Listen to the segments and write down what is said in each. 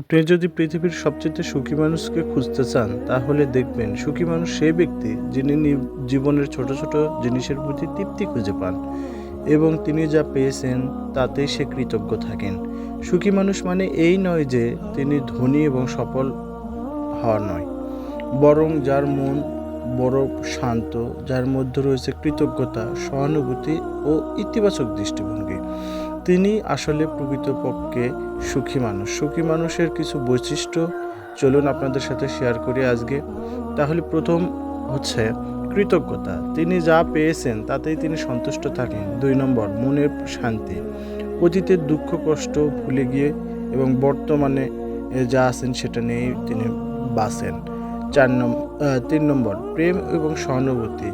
আপনি যদি পৃথিবীর সবচেয়ে সুখী মানুষকে খুঁজতে চান, তাহলে দেখবেন সুখী মানুষ সেই ব্যক্তি যিনি জীবনের ছোট ছোট জিনিসের প্রতি তৃপ্তি খুঁজে পান এবং তিনি যা পেয়েছেন তাতেই সে কৃতজ্ঞ থাকেন। সুখী মানুষ মানে এই নয় যে তিনি ধনী এবং সফল হওয়া নয়, বরং যার মন বড় শান্ত, যার মধ্যে রয়েছে কৃতজ্ঞতা, সহানুভূতি ও ইতিবাচক দৃষ্টিভঙ্গি। তিনি আসলে প্রকৃতপক্ষে সুখী মানুষ। সুখী মানুষের কিছু বৈশিষ্ট্য চলুন আপনাদের সাথে শেয়ার করি আজকে। তাহলে প্রথম হচ্ছে কৃতজ্ঞতা। তিনি যা পেয়েছেন, তাতেই তিনি সন্তুষ্ট থাকেন। দুই নম্বর, মনের শান্তি। অতীতের দুঃখ, কষ্ট ভুলে গিয়ে এবং বর্তমানে যা আছেন সেটা নিয়েই তিনি বাসেন চার নম্বর তিন নম্বর, প্রেম এবং সহানুভূতি।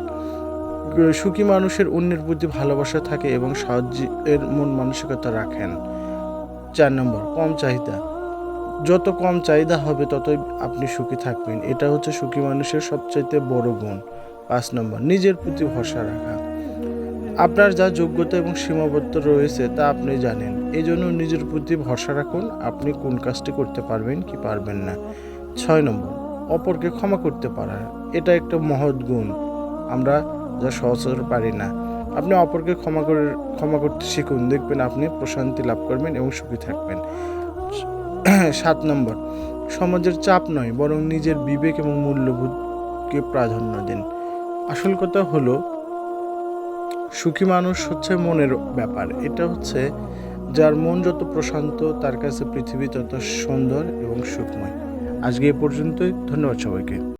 সুখী মানুষের অন্যের প্রতি ভালোবাসা থাকে এবং সাহায্যের মন মানসিকতা রাখেন। চার নম্বর, কম চাহিদা। যত কম চাহিদা হবে, ততই আপনি সুখী থাকবেন। এটা হচ্ছে সুখী মানুষের সবচাইতে বড় গুণ। পাঁচ নম্বর, নিজের প্রতি ভরসা রাখা। আপনার যা যোগ্যতা এবং সীমাবদ্ধ রয়েছে, তা আপনি জানেন। এই জন্য নিজের প্রতি ভরসা রাখুন, আপনি কোন কাজটি করতে পারবেন কি পারবেন না। ছয় নম্বর, অপরকে ক্ষমা করতে পারা। এটা একটা মহৎ গুণ। আমরা যা সহজে পারি না। আপনি অপরকে ক্ষমা করে, ক্ষমা করতে শিখুন। দেখবেন আপনি প্রশান্তি লাভ করবেন এবং সুখী থাকবেন। সাত নম্বর, সমাজের চাপ নয়, বরং নিজের বিবেক এবং মূল্যবোধকে প্রাধান্য দিন। আসল কথা হলো, সুখী মানুষ হচ্ছে মনের ব্যাপার। এটা হচ্ছে যার মন যত প্রশান্ত, তার কাছে পৃথিবী তত সুন্দর এবং সুখময়। আজকে এ পর্যন্তই। ধন্যবাদ সবাইকে।